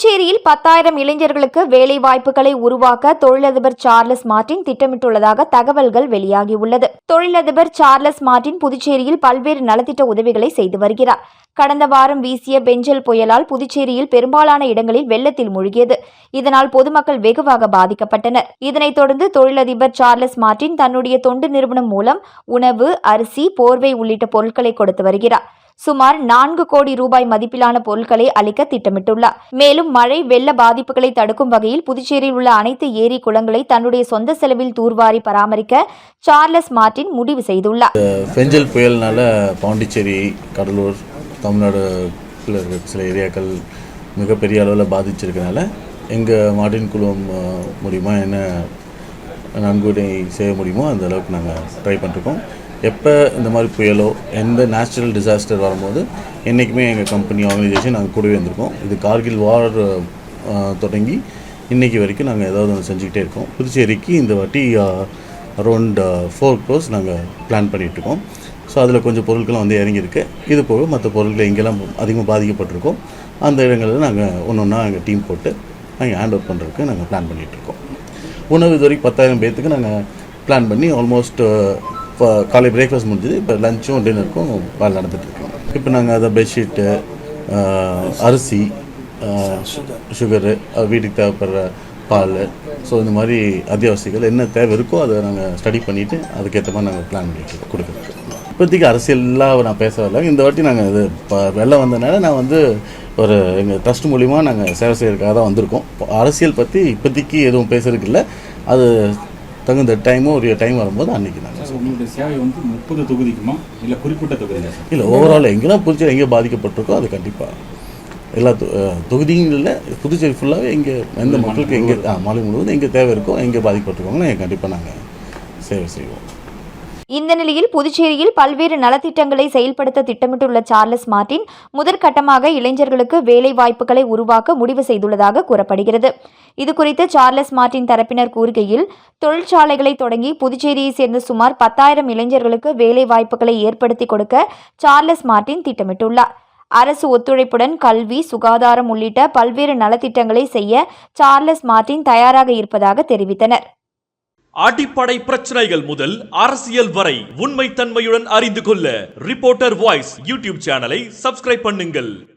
புதுச்சேரியில் பத்தாயிரம் இளைஞர்களுக்கு வேலை வாய்ப்புகளை உருவாக்க தொழிலதிபர் சார்லஸ் மார்டின் திட்டமிட்டுள்ளதாக தகவல்கள் வெளியாகியுள்ளது. தொழிலதிபர் சார்லஸ் மார்டின் புதுச்சேரியில் பல்வேறு நலத்திட்ட உதவிகளை செய்து வருகிறார். கடந்த வாரம் வீசிய பெஞ்சல் புயலால் புதுச்சேரியில் பெரும்பாலான இடங்களில் வெள்ளத்தில் மூழ்கியது. இதனால் பொதுமக்கள் வெகுவாக பாதிக்கப்பட்டனர். இதனைத் தொடர்ந்து தொழிலதிபர் சார்லஸ் மார்டின் தன்னுடைய தொண்டு நிறுவனம் மூலம் உணவு அரிசி போர்வை உள்ளிட்ட பொருட்களை கொடுத்து வருகிறார். சுமார் நான்கு கோடி ரூபாய் மதிப்பிலான பொருட்களை அளிக்க திட்டமிட்டுள்ளார். மேலும் மழை வெள்ள பாதிப்புகளை தடுக்கும் வகையில் புதுச்சேரியில் உள்ள அனைத்து ஏரி குளங்களை தன்னுடைய சொந்த செலவில் தூர்வாரி பராமரிக்க சார்லஸ் மார்டின் முடிவு செய்துள்ளார். பெஞ்சல் புயல்னால பாண்டிச்சேரி கடலூர் தமிழ்நாடு சில ஏரியாக்கள் மிகப்பெரிய அளவில் பாதிச்சிருக்கனால எங்கள் மார்டின் குழுவம் மூலிமா என்ன நன்கொடை செய்ய முடியுமோ அந்த அளவுக்கு நாங்கள் ட்ரை பண்ணிருக்கோம். எப்போ இந்த மாதிரி புயலோ எந்த நேச்சுரல் டிசாஸ்டர் வரும்போது என்றைக்குமே எங்கள் கம்பெனி ஆர்கனைசேஷன் நாங்கள் கூடவே இருந்திருக்கோம். இது கார்கில் வார் தொடங்கி இன்றைக்கி வரைக்கும் நாங்கள் ஏதாவது ஒன்று செஞ்சுக்கிட்டே இருக்கோம். புதுச்சேரிக்கு இந்த வாட்டி அரௌண்ட் ஃபோர் க்ரோஸ் நாங்கள் பிளான் பண்ணிகிட்ருக்கோம் ஸோ அதில் கொஞ்சம் பொருட்களும் வந்து இறங்கியிருக்கு. இது போக மற்ற பொருட்கள் எங்கெல்லாம் அதிகமாக பாதிக்கப்பட்டிருக்கோம். அந்த இடங்களில் நாங்கள் ஒன்று ஒன்றா எங்கள் டீம் போட்டு நாங்கள் ஹேண்ட் ஓவர் பண்ணுறதுக்கு நாங்கள் பிளான் பண்ணிகிட்ருக்கோம் உணவு இது வரைக்கும் பத்தாயிரம் பேர்த்துக்கு நாங்கள் பிளான் பண்ணி ஆல்மோஸ்ட் இப்போ காலை பிரேக்ஃபாஸ்ட் முடிஞ்சது இப்போ லஞ்சும் டின்னருக்கும் வேலை நடந்துகிட்ருக்கோம் இப்போ நாங்கள் அதை பெட்ஷீட்டு அரிசி சுகரு வீட்டுக்கு தேவைப்படுற பால் ஸோ இந்த மாதிரி அத்தியாவசியங்கள் என்ன தேவை இருக்கோ அதை நாங்கள் ஸ்டடி பண்ணிவிட்டு அதுக்கேற்ற மாதிரி நாங்கள் பிளான் பண்ணிட்டு கொடுக்குறோம். இப்போதைக்கு அரசியலாக நான் பேச வரல. இந்த வாட்டி நாங்கள் இது இப்போ வெள்ளம் வந்தனால நான் வந்து ஒரு எங்கள் ட்ரஸ்ட் மூலிமா நாங்கள் சேவை செய்யறதுக்காக தான் வந்திருக்கோம். அரசியல் பற்றி இப்போதைக்கு எதுவும் பேசுறதுக்கு இல்லை. அது தகுந்த டைமும் ஒரு டைம் வரும்போது அன்றைக்கி நாங்கள் உங்களுடைய சேவை வந்து முப்பது தொகுதிக்குமா? இல்லை குறிப்பிட்ட தொகுதியா இல்லை ஓவரால் எங்கெல்லாம் புதுச்சேரி எங்கே பாதிக்கப்பட்டிருக்கோ அது கண்டிப்பாக எல்லா தொகுதியும் இல்லை புதுச்சேரி ஃபுல்லாகவே எங்கே எந்த மக்களுக்கு எங்கே மாநிலம் முழுவதும் எங்கே தேவை இருக்கோ எங்கே பாதிக்கப்பட்டிருக்காங்களோ கண்டிப்பாக நாங்கள் சேவை செய்வோம். இந்த நிலையில் புதுச்சேரியில் பல்வேறு நலத்திட்டங்களை செயல்படுத்த திட்டமிட்டுள்ள சார்லஸ் மார்டின் முதற்கட்டமாக இளைஞர்களுக்கு வேலை வாய்ப்புகளை உருவாக்க முடிவு செய்துள்ளதாக கூறப்படுகிறது. இதுகுறித்து சார்லஸ் மார்டின் தரப்பினர் கூறுகையில் தொழிற்சாலைகளை தொடங்கி புதுச்சேரியை சேர்ந்த சுமார் பத்தாயிரம் இளைஞர்களுக்கு வேலை வாய்ப்புகளை ஏற்படுத்தி கொடுக்க சார்லஸ் மார்டின் திட்டமிட்டுள்ளார். அரசு ஒத்துழைப்புடன் கல்வி சுகாதாரம் உள்ளிட்ட பல்வேறு நலத்திட்டங்களை செய்ய சார்லஸ் மார்டின் தயாராக இருப்பதாக தெரிவித்தனர். அடிப்படை பிரச்சனைகள் முதல் அரசியல் வரை உண்மை தன்மையுடன் அறிந்து கொள்ள ரிப்போர்ட்டர் வாய்ஸ் யூடியூப் சேனலை சப்ஸ்கிரைப் பண்ணுங்கள்.